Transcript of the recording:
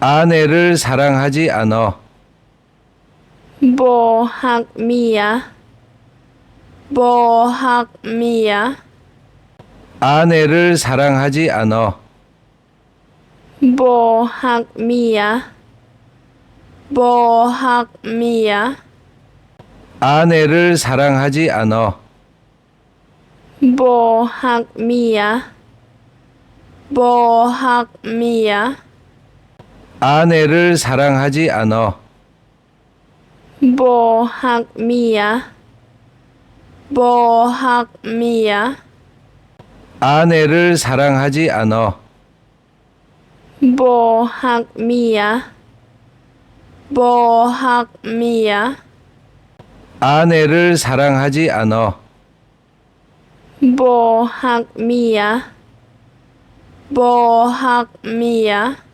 아내를 사랑하지 않아. Bo hak mia. Bo hak mia. 아내를 사랑하지 않아. Bo hak mia. Bo hak mia. 아내를 사랑하지 않아. Bo hak mia. Bo hak mia. 아내를 사랑하지 않아. Bohag mia. Bohag mia. 아내를 사랑하지 않아. Bohag mia. Bohag mia. 아내를 사랑하지 않아. Bohag mia. Bohag mia.